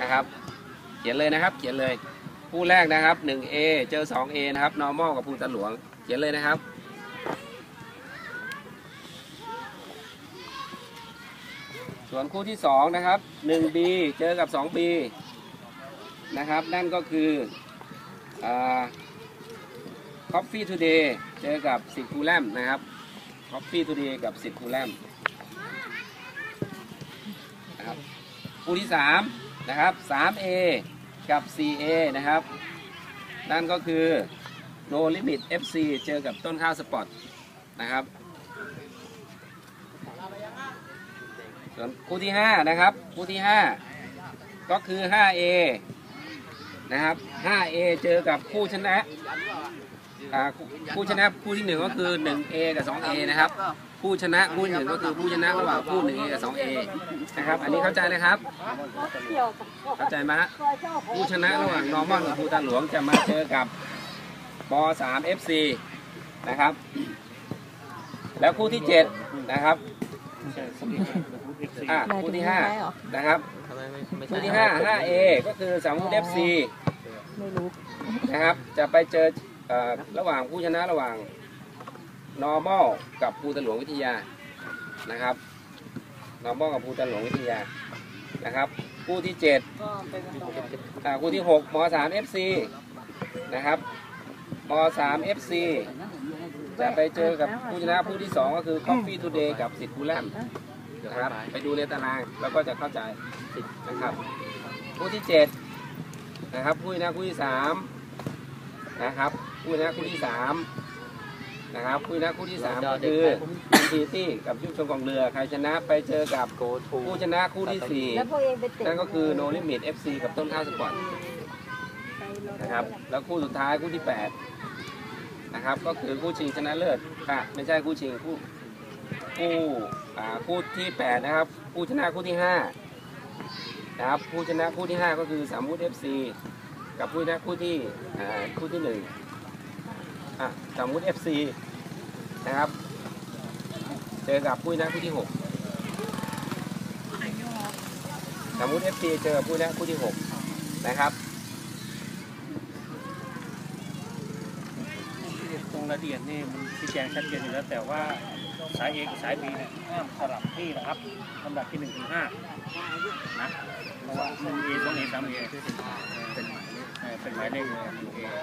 นะครับ เขียนเลยนะครับ เขียนเลยคู่แรกนะครับ 1A เจอ 2A นะครับ normal กับภูตะหลวง เขียนเลยนะครับ ส่วนคู่ที่ 2 นะครับ 1B เจอกับ 2B นะครับ นั่นก็คืออ Coffee Today เจอกับสิทธิ์คูแลมนะครับ Coffee Today กับสิทธิ์คูแลมนะครับ คู่ที่ 3 นะครับ 3A กับ 4A นะครับ นั่นก็คือ No Limit FC เจอกับต้นข้าวสปอร์ตนะครับส่วนคู่ที่ 5 นะครับ คู่ที่ 5 ก็คือ 5A นะครับ 5A เจอกับคู่ชนะ อ่าคู่คู่ชนะคู่ที่1ก็คือ 1A กับ 2A นะครับ ผู้ชนะคู่ที่หนึ่งก็คือผู้ชนะระหว่างคู่ 1A กับ 2A นะครับ อันนี้เข้าใจนะครับ เข้าใจไหมฮะผู้ชนะระหว่างนอร์มอนกับภูตาหลวงจะมาเจอกับป 3 FC นะครับ แล้วคู่ที่ 7 นะครับอะคู่ที่ 5 นะครับคู่ที่ 5 5A ก็คือสามมุท FC ไม่รู้นะครับ จะไปเจอเอ่อ ระหว่างผู้ชนะระหว่าง normal กับภูตาหลวงวิทยานะครับ normal กับภูตาหลวงวิทยานะครับคู่ที่7อ่าคู่ที่6ม3 FC นะครับม3 FC จะไปเจอกับผู้ชนะผู้ที่2ก็คือ Coffee Today กับสิทธิ์คูแลมนะครับไปดูในตารางแล้วก็จะเข้าใจนะครับคู่ที่7นะครับคู่ชนะคู่ที่3นะครับ คู่ชนะคู่ที่3นะครับคู่ชนะคู่ที่3ก็คือทีตี้กับยุทธชมกองเรือใครชนะไปเจอกับผู้ชนะคู่ที่4แล้วพวกเองไปเตะนั่นก็คือ No Limit FC กับต้นข้าวสปอร์ตนะครับแล้วคู่สุดท้ายคู่ที่8นะครับก็คือคู่ชิงชนะเลิศอะไม่ใช่คู่ชิงคู่คู่อ่าคู่ที่8นะครับคู่ชนะคู่ที่5นะครับคู่ชนะคู่ที่ 5 ก็คือสามมุท FC กับผู้ชนะคู่ที่อ่าคู่ที่ 1 อะสมมุท FC นะครับ เจอกับผู้ชนะคู่ที่6สมมุติ FC เจอผู้ชนะคู่ที่6นะครับตรงรายละเอียดนี่มันชี้แจงชัดเจนอยู่แล้วแต่ว่าสาย A กับสาย B เนี่ยห้ามสลับที่นะครับลำดับที่1ถึง5นะเพราะว่า1 A 2 A 3 A เป็นหมายเลขเป็นหมายเลขเลย1 A